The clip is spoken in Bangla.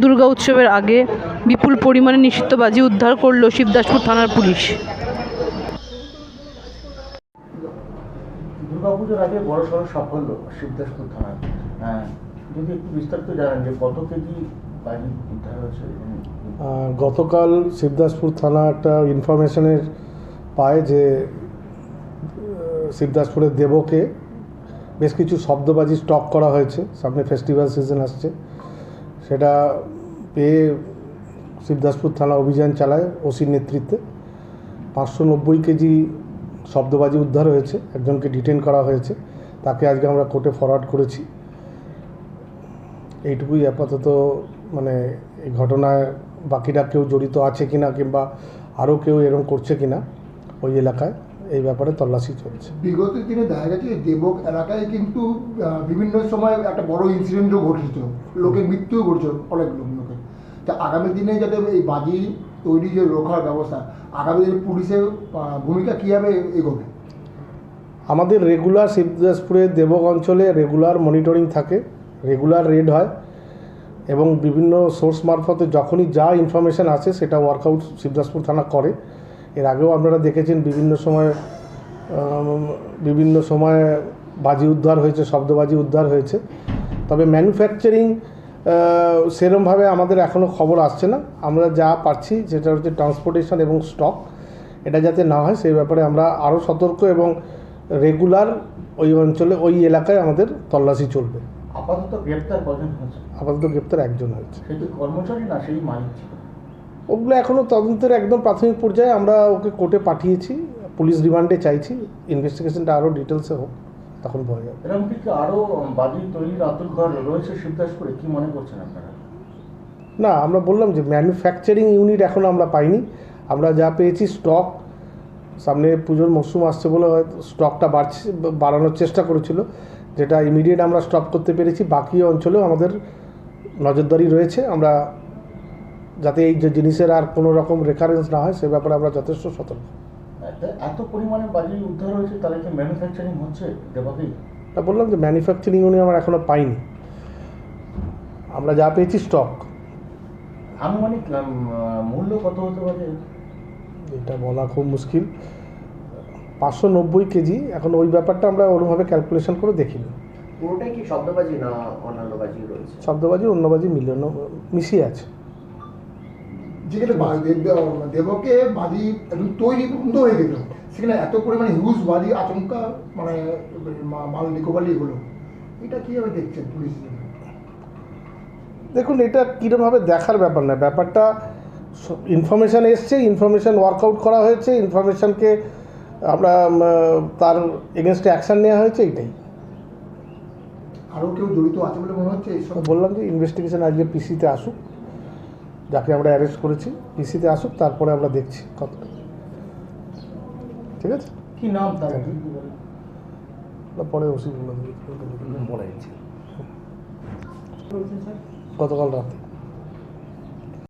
দুর্গা উৎসবের আগে বিপুল পরিমাণে নিষিদ্ধ বাজি উদ্ধার করল শিবদাসপুর থানার পুলিশ। দুর্গাপুজোর আগে বড় সড়ো সাফল্য শিবদাসপুর থানার। হ্যাঁ যদি একটু বিস্তারিত জানান যে কত কেজি বাজি উদ্ধার হয়েছে গতকাল শিবদাসপুর থানা একটা ইনফরমেশনের পায় যে শিবদাসপুরের দেবকে বেশ কিছু শব্দবাজি স্টক করা হয়েছে। সামনে ফেস্টিভ্যাল সিজন আসছে। সেটা পেয়ে শিবদাসপুর থানা অভিযান চালায় ওসির নেতৃত্বে। পাঁচশো নব্বই কেজি শব্দবাজি উদ্ধার হয়েছে, একজনকে ডিটেন করা হয়েছে, তাকে আজকে আমরা কোর্টে ফরওয়ার্ড করেছি। এইটুকুই আপাতত মানে এই ঘটনায় বাকিরা কেউ জড়িত আছে কিনা কিংবা আরও কেউ এরকম করছে কিনা ওই এলাকায়। এই ব্যাপারে তল্লাশি চলছে। বিগত দিনে দেখা গেছে দেবক এলাকায় কিন্তু বিভিন্ন সময় একটা বড় ইনসিডেন্টও ঘটেছিল। লোকের মৃত্যুও ঘটেছিল অনেক লোক লোকের। তা আগামী দিনে যাতে এই বাজি তৈরি যে রোখার ব্যবস্থা আগামী দিনে পুলিশের ভূমিকা কীভাবে এগোবে? আমাদের রেগুলার শিবদাসপুরের দেবক অঞ্চলে রেগুলার মনিটরিং থাকে রেগুলার রেড হয় এবং বিভিন্ন সোর্স মারফতে যখনই যা ইনফরমেশান আসে সেটা ওয়ার্কআউট শিবদাসপুর থানা করে। এর আগেও আপনারা দেখেছেন বিভিন্ন সময় বিভিন্ন সময়ে বাজি উদ্ধার হয়েছে শব্দবাজি উদ্ধার হয়েছে। তবে ম্যানুফ্যাকচারিং সেরমভাবে আমাদের এখনও খবর আসছে না। আমরা যা পাচ্ছি যেটা হচ্ছে ট্রান্সপোর্টেশন এবং স্টক এটা যাতে না হয় সেই ব্যাপারে আমরা আরও সতর্ক এবং রেগুলার ওই অঞ্চলে ওই এলাকায় আমাদের তল্লাশি চলবে। আপাতত গ্রেপ্তার কজন হয়েছে? আপাতত গ্রেপ্তার একজন হয়েছে। কর্মচারী না সেই মালিক ওগুলো এখনও তদন্তের একদম প্রাথমিক পর্যায়ে আমরা ওকে কোর্টে পাঠিয়েছি পুলিশ রিমান্ডে চাইছি ইনভেস্টিগেশনটা আরও ডিটেলসে হোক তখন বোঝা যাবে। এরকম কি আরও বাজি তৈরির আতুর ঘর রয়েছে শিবদাসপুরে কি মনে করছেন আপনারা? না আমরা বললাম যে ম্যানুফ্যাকচারিং ইউনিট এখন আমরা পাইনি। আমরা যা পেয়েছি স্টক সামনে পুজোর মরশুম আসছে বলে হয়তো স্টকটা বাড়ছে বাড়ানোর চেষ্টা করেছিল যেটা ইমিডিয়েট আমরা স্টপ করতে পেরেছি। বাকি অঞ্চলেও আমাদের নজরদারি রয়েছে আমরা যাতে এই যে জিনিসের আর কোনো রকম রেকারেন্স না হয় সে ব্যাপারে আমরা যথেষ্ট সতর্ক। এত- পরিমাণে বাজি উদ্ধার হয়েছে তাহলে কি ম্যানুফ্যাকচারিং হচ্ছে দেবাকেই তা বললাম যে ম্যানুফ্যাকচারিং ইউনিট আমরা এখনও পাইনি। আমরা যা পেয়েছি স্টক আনুমানিক মূল্য কত হতে পারে? এটা বলা খুব মুশকিল। পাঁচশো নব্বই কেজি এখন ওই ব্যাপারটা আমরা ওরমভাবে ক্যালকুলেশন করে দেখিনি। পুরোটাই কি শব্দবাজি না অন্যান্য বাজি রয়েছে? শব্দবাজি অন্য অন্যবাজি মিলানো মিশিয়ে আছে। যেখানে দেব- দেবকে বাজি একদম তৈরি বন্ধ হয়ে গেল। সেখানে এত পরিমাণে হিউজ বাজি আচমকা মানে মাল নিকোবালি এগুলো এটা কীভাবে দেখছেন পুলিশ? দেখুন এটা কীরমভাবে দেখার ব্যাপার না। ব্যাপারটা ইনফরমেশান এসছে ইনফরমেশান ওয়ার্কআউট করা হয়েছে ইনফরমেশানকে আমরা তার এগেনস্টে অ্যাকশান নেওয়া হয়েছে এটাই। আরও কেউ জড়িত আছে বলে মনে হচ্ছে? বললাম যে ইনভেস্টিগেশন আজকে পিসিতে আসুক। যাকে আমরা অ্যারেস্ট করেছি পিসিতে আসুক তারপরে আমরা দেখছি কতটা ঠিক আছে? কি নাম তার? পরে ওসি বলে দেবে গতকাল রাতে।